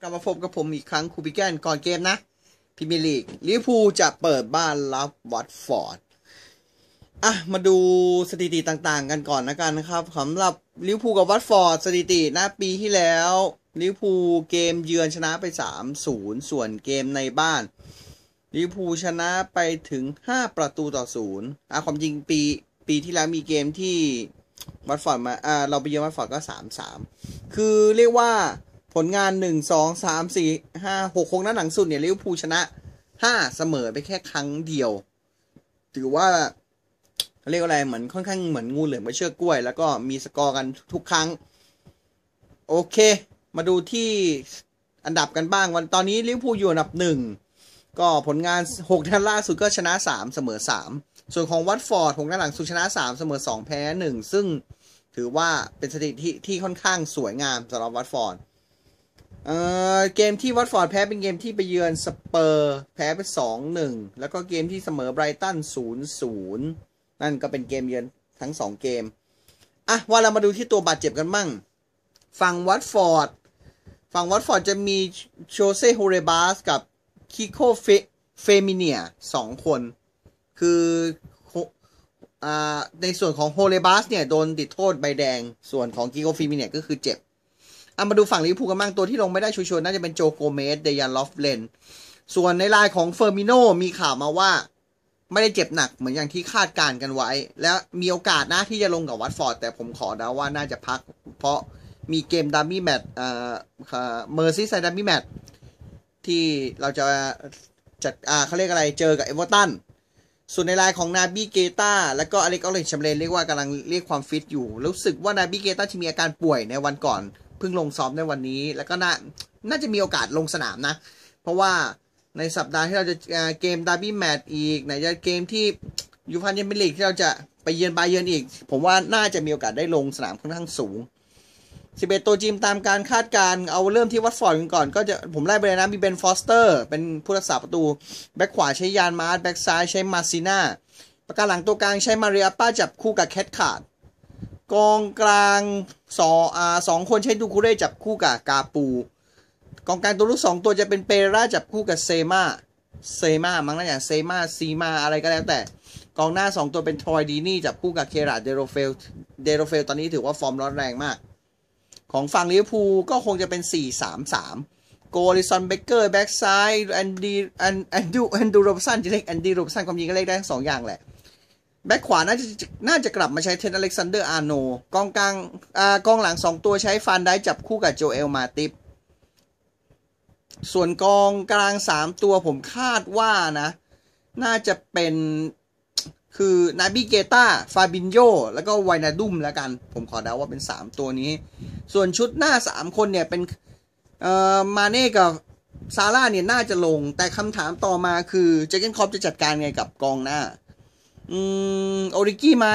กลับมาพบกับผมอีกครั้งครูปิแกนก่อนเกมนะพิมีลีกลิเวอร์พูลจะเปิดบ้านรับวัตฟอร์ดอะมาดูสถิติต่างๆ กันก่อนนะกันนะครับสำหรับลิเวอร์พูลกับวัตฟอร์ดสถิตินะปีที่แล้วลิเวอร์พูลเกมเยือนชนะไป 3-0 ส่วนเกมในบ้านลิเวอร์พูลชนะไปถึง 5 ประตูต่อศูนย์อะความจริงปีปีที่แล้วมีเกมที่วัตฟอร์ดมาอ่าเราไปเยือนวัตฟอร์ดก็ 3-3 คือเรียกว่า ผลงาน1 2 3 4 5 6 6นัดหลังสุดเนี่ยลิเวอร์พูลชนะ5เสมอไปแค่ครั้งเดียว ถือว่าเรียกว่าอะไรเหมือนค่อนข้างเหมือนงูเหลือมกับเชือกกล้วย แล้วก็มีสกอร์กันทุกครั้ง โอเค มาดูที่อันดับกันบ้างวันตอนนี้ลิเวอร์พูลอยู่อันดับหนึ่งก็ผลงาน6นัดล่าสุดก็ชนะ 3 เสมอ 3 ส่วนของวัตฟอร์ด6นัดหลังสุดชนะ 3 เสมอ 2 แพ้ 1 ซึ่งถือว่าเป็นสถิติที่ค่อนข้างสวยงามสำหรับวัตฟอร์ด เออเกมที่วัตฟอร์ดแพ้เป็นเกมที่ไปเยือนสเปอร์ แพ้ไป2-1แล้วก็เกมที่เสมอไบรตัน0-0นั่นก็เป็นเกมเยือนทั้ง2เกม อะ ว่าเรามาดูที่ตัวบาดเจ็บกันบ้างฝั่งวัตฟอร์ด ฝั่งวัตฟอร์ดจะมีโชเซ่โฮเรบาสกับคิโคเฟเฟมิเนียสองคน คืออ่าในส่วนของโฮเรบาสเนี่ย โดนติดโทษใบแดง ส่วนของกิโกฟิมิเนียก็คือเจ็บ เอามาดูฝั่งลิเวอร์พูลกันบ้างตัวที่ลงไม่ได้ชัวร์ๆน่าจะเป็นโจโกเมสเดยันลอฟเลนส่วนในรายของเฟอร์มิโนมีข่าวมาว่า ไม่ได้เจ็บหนักเหมือนอย่างที่คาดการกันไว้ แล้วมีโอกาสนะที่จะลงกับวัตฟอร์ด แต่ผมขอเดาว่าน่าจะพัก เพราะมีเกมดัมมี่แมตต์เอ่อเมอร์ซี่ไซดัมมี่แมตต์ที่เราจะจัดอ่าเขาเรียกอะไรเจอกับเอเวอร์ตันส่วนในรายของนาบีเกตาและก็อเล็กออเรนชัมเลนเรียกว่ากำลังเรียกความฟิตอยู่ รู้สึกว่านาบีเกตาจะมีอาการป่วยในวันก่อน เพิ่งลงซ้อมในวันนี้ แล้วก็น่าน่าจะมีโอกาสลงสนามนะ เพราะว่าในสัปดาห์ที่เราจะเกมดาร์บี้แมตช์อีก ไหนจะเกมที่ยูฟันเยมเปนลีกที่เราจะไปเยือนบาเยือนอีก ผมว่าน่าจะมีโอกาสได้ลงสนามค่อนข้างสูง 11 ตัวจีมตามการคาดการเอาเริ่มที่วัตฟอร์ดกันก่อน ก็จะผมไล่ไปเลยนะมีเบนฟอสเตอร์ เป็นผู้รักษาประตู แบ็คขวาใช้ยานมาร์แบ็คซ้ายใช้มาซิน่าประการหลังตัวกลางใช้มาเรียป้าจับคู่กับแคทขาด กองกลางสองอ่าสองคนใช้ดูคูเร่จับคู่กับกาปู กองกลางตัวลูกสองตัวจะเป็นเปราจับคู่กับเซมาเซมามั้งนะอย่างเซมาซีมาอะไรก็แล้วแต่ กองหน้าสองตัวเป็นทอยดีนี่จับคู่กับเคราเดโรเฟลเดโรเฟลตอนนี้ถือว่าฟอร์มร้อนแรงมาก ของฝั่งลิเวอร์พูลก็คงจะเป็น 4-3-3โกลิซอนเบเกอร์แบ็กซ้ายแอนดี้แอนแอนดูแอนดูโรบสันจะเรียกแอนดี้โรบสันความจริงก็เรียกได้ทั้งสองอย่างแหละ แบ็คขวาน่าจะน่าจะกลับมาใช้เทนอเล็กซานเดอร์อาร์โนกองกลางอ่ากองหลังสองตัวใช้ฟานได้จับคู่กับโจเอลมาติฟส่วนกองกลางสามตัวผมคาดว่านะ น่าจะเป็นคือนาบิเกตาฟาบินโยแล้วก็ไวนาดุมแล้วกัน ผมขอเดาว่าเป็นสามตัวนี้ ส่วนชุดหน้าสามคนเนี่ยเป็นเอ่อมาเน่กับซาร่าเนี่ยน่าจะลง แต่คำถามต่อมาคือเจเกนคอปจะจัดการไงกับกองหน้า อืมโอริกี้ไหม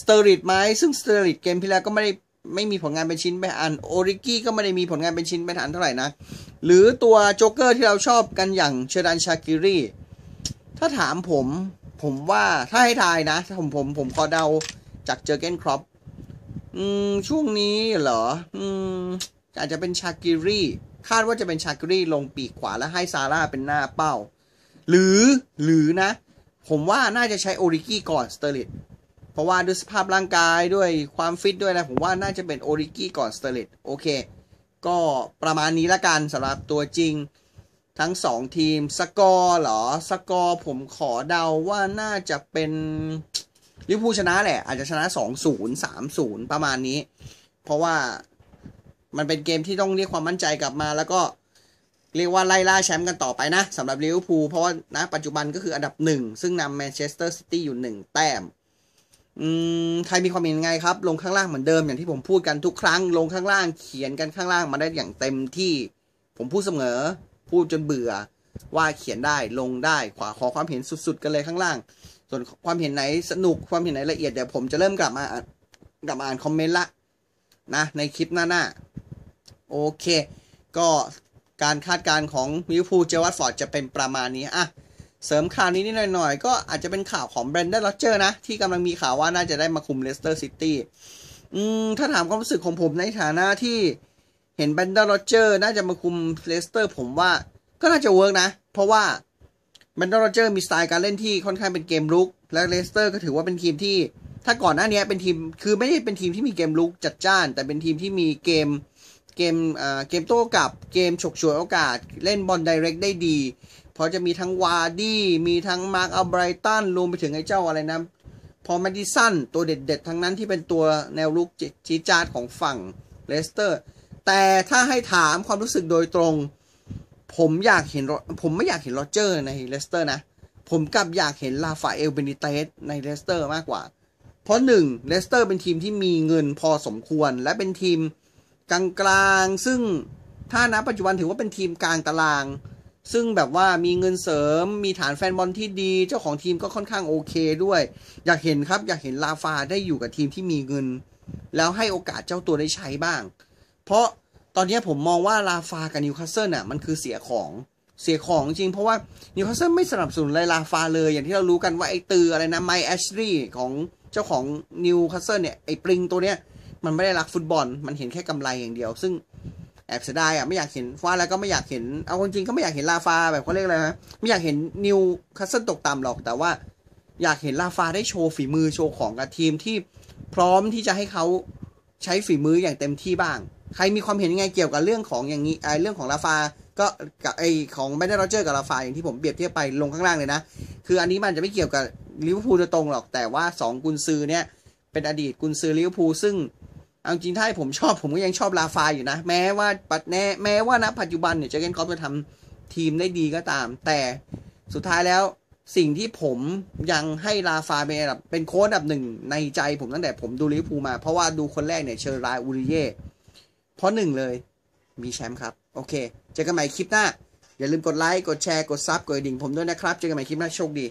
สเตอริดไหมซึ่งสเตอริดเกมที่แล้วก็ไม่ได้ไม่มีผลงานเป็นชิ้นเป็นอันโอริกี้ก็ไม่ได้มีผลงานเป็นชิ้นเป็นอันเท่าไหร่นะ หรือตัวโจ๊กเกอร์ที่เราชอบกันอย่างเชดันชากิรีถ้าถามผมผมว่าถ้าให้ทายนะผมผมผมขอเดาจากเจอเกนครอปอืมช่วงนี้เหรอ อืมอาจจะเป็นชากิรีคาดว่าจะเป็นชากิรีลงปีกขวาแล้วให้ซาร่าเป็นหน้าเป้า หรือหรือนะ ผมว่าน่าจะใช้โอริกี้ก่อนสเตอร์ลิตเพราะว่าด้วยสภาพร่างกายด้วยความฟิตด้วยนะผมว่าน่าจะเป็นโอริกี้ก่อนสเตอร์ลิตโอเค ก็ประมาณนี้ละกันสำหรับตัวจริงทั้ง 2 ทีมสกอร์เหรอสกอร์ผมขอเดาว่าน่าจะเป็นลิเวอร์พูลชนะแหละ อาจจะชนะ 2-0 3-0 ประมาณนี้ เพราะว่ามันเป็นเกมที่ต้องเรียกความมั่นใจกลับมาแล้วก็ เรียกว่าไล่ล่าแชมป์กันต่อไปนะสำหรับลิเวอร์พูลเพราะว่าณปัจจุบันก็คืออันดับหนึ่งซึ่งนำแมนเชสเตอร์ซิตี้อยู่หนึ่งแต้มอืมใครมีความเห็นไงครับ ลงข้างล่างเหมือนเดิมอย่างที่ผมพูดกันทุกครั้ง ลงข้างล่างเขียนกันข้างล่างมาได้อย่างเต็มที่ผมพูดเสมอ พูดจนเบื่อ ว่าเขียนได้ลงได้ขวาขอความเห็นสุดๆ กันเลยข้างล่าง ส่วนความเห็นไหนสนุกความเห็นไหนละเอียดเดี๋ยวผมจะเริ่มกลับมากลับมาอ่านคอมเมนต์ละนะในคลิปหน้าๆโอเค ก็ การคาดการณ์ของมิวพูเจวัตฟอร์ดจะเป็นประมาณนี้อะเสริมข่าวนี้นิดหน่อยๆ ก็อาจจะเป็นข่าวของแบรนด์โรเจอร์นะ ที่กำลังมีข่าวว่าน่าจะได้มาคุมเลสเตอร์ซิตี้อืมถ้าถามความรู้สึกของผมในฐานะที่เห็นแบนเดอร์โรเจอร์น่าจะมาคุมเลสเตอร์ผมว่าก็น่าจะเวิร์กนะ เพราะว่าแบนเดอร์โรเจอร์มีสไตล์การเล่นที่ค่อนข้างเป็นเกมลุก และเลสเตอร์ก็ถือว่าเป็นทีมที่ ถ้าก่อนหน้านี้เป็นทีมคือไม่ได้เป็นทีมที่มีเกมลุกจัดจ้าน แต่เป็นทีมที่มีเกม เกมอ่าเกมโต้กลับเกมฉกฉวยโอกาส เล่นบอลไดเรกได้ดี เพราะจะมีทั้งวาร์ดี้มีทั้งมาร์คอัลไบรตันรวมไปถึงไอ้เจ้าอะไรนะพอแมดิสันตัวเด็ดๆ ทั้งนั้นที่เป็นตัวแนวลุกจีจาดของฝั่งเลสเตอร์ แต่ถ้าให้ถามความรู้สึกโดยตรง ผมอยากเห็นผมไม่อยากเห็นโรเจอร์ในเลสเตอร์นะ ผมกลับอยากเห็นลาฟาเอลเบนิเตสในเลสเตอร์มากกว่า เพราะหนึ่งเลสเตอร์เป็นทีมที่มีเงินพอสมควรและเป็นทีม กลางๆ ซึ่งถ้านะปัจจุบันถือว่าเป็นทีมกลางตาราง ซึ่งแบบว่ามีเงินเสริม มีฐานแฟนบอลที่ดี เจ้าของทีมก็ค่อนข้างโอเคด้วย อยากเห็นครับอยากเห็นลาฟาได้อยู่กับทีมที่มีเงิน แล้วให้โอกาสเจ้าตัวได้ใช้บ้าง เพราะตอนนี้ผมมองว่าลาฟากับนิวคาสเซิลน่ะมันคือเสียของเสียของจริงเพราะว่านิวคาสเซิลไม่สนับสนุนเลยลาฟาเลย อย่างที่เรารู้กันว่าไอ้ตืออะไรนะไมแอชลีย์ของเจ้าของนิวคาสเซิลเนี่ยไอ้ปริงตัวเนี้ย มันไม่ได้รักฟุตบอล มันเห็นแค่กำไรอย่างเดียว ซึ่งแอบเสียดายอะไม่อยากเห็นฟ้าแล้วก็ไม่อยากเห็นเอาจริงก็ไม่อยากเห็นลาฟาแบบเขาเรียกอะไรนะไม่อยากเห็นนิวคาสเซิลตกต่ำหรอกแต่ว่า อยากเห็นลาฟาได้โชว์ฝีมือโชว์ของกับทีมที่พร้อมที่จะให้เขาใช้ฝีมืออย่างเต็มที่บ้าง ใครมีความเห็นยังไงเกี่ยวกับเรื่องของอย่างนี้ไอเรื่องของลาฟาก็กับไอของแบนเดอร์โรเจอร์กับลาฟาอย่างที่ผมเปรียบเทียบไปลงข้างล่างเลยนะ คืออันนี้มันจะไม่เกี่ยวกับลิเวอร์พูลโดยตรงหรอกแต่ว่า 2 กุนซือเนี่ยเป็นอดีตกุนซือลิเวอร์พูลซึ่ง เอาจริงถ้าให้ผมชอบผมก็ยังชอบลาฟาอยู่นะ แม้ว่าปัดแน่แม้ว่าณปัจจุบันเนี่ยเจอเกนคอปจะทำทีมได้ดีก็ตาม แต่สุดท้ายแล้วสิ่งที่ผมยังให้ลาฟาเป็นแบบเป็นโค้ดอันดับหนึ่งในใจผมตั้งแต่ผมดูลิเวอร์พูลมา เพราะว่าดูคนแรกเนี่ยเชอร์รายอูริเย่เพราะหนึ่งเลยมีแชมป์ครับ โอเค เจอกันใหม่คลิปหน้า อย่าลืมกดไลค์ กดแชร์ กดซับกดดิ่งผมด้วยนะครับ เจอกันใหม่คลิปหน้าโชคดี